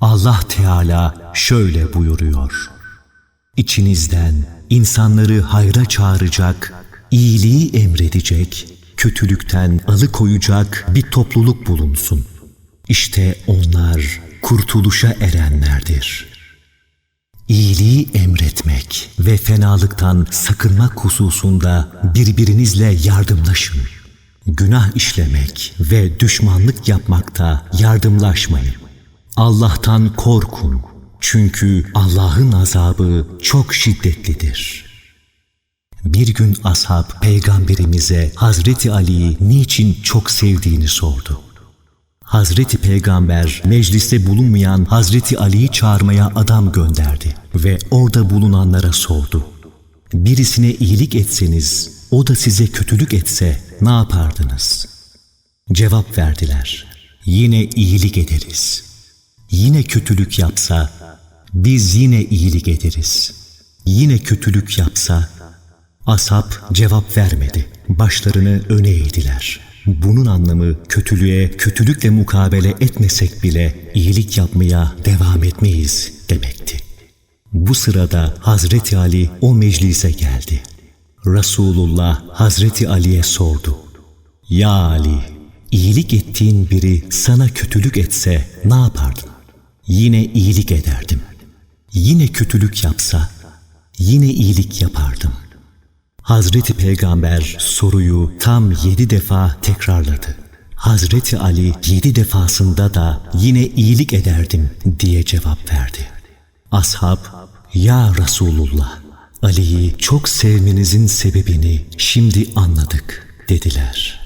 Allah Teala şöyle buyuruyor. İçinizden insanları hayra çağıracak, iyiliği emredecek, kötülükten alıkoyacak bir topluluk bulunsun. İşte onlar kurtuluşa erenlerdir. İyiliği emretmek ve fenalıktan sakınmak hususunda birbirinizle yardımlaşın. Günah işlemek ve düşmanlık yapmakta yardımlaşmayın. Allah'tan korkun. Çünkü Allah'ın azabı çok şiddetlidir. Bir gün ashab peygamberimize Hazreti Ali'yi niçin çok sevdiğini sordu. Hazreti Peygamber mecliste bulunmayan Hazreti Ali'yi çağırmaya adam gönderdi ve orada bulunanlara sordu. Birisine iyilik etseniz, o da size kötülük etse ne yapardınız? Cevap verdiler. Yine iyilik ederiz. Yine kötülük yapsa, biz yine iyilik ederiz. Yine kötülük yapsa, Ashab cevap vermedi. Başlarını öne eğdiler. Bunun anlamı kötülüğe kötülükle mukabele etmesek bile iyilik yapmaya devam etmeyiz demekti. Bu sırada Hazreti Ali o meclise geldi. Resulullah Hazreti Ali'ye sordu. Ya Ali, iyilik ettiğin biri sana kötülük etse ne yapardın? Yine iyilik ederdim. Yine kötülük yapsa yine iyilik yapardım. Hazreti Peygamber soruyu tam yedi defa tekrarladı. Hazreti Ali yedi defasında da yine iyilik ederdim diye cevap verdi. Ashab, Ya Resulullah, Ali'yi çok sevmenizin sebebini şimdi anladık dediler.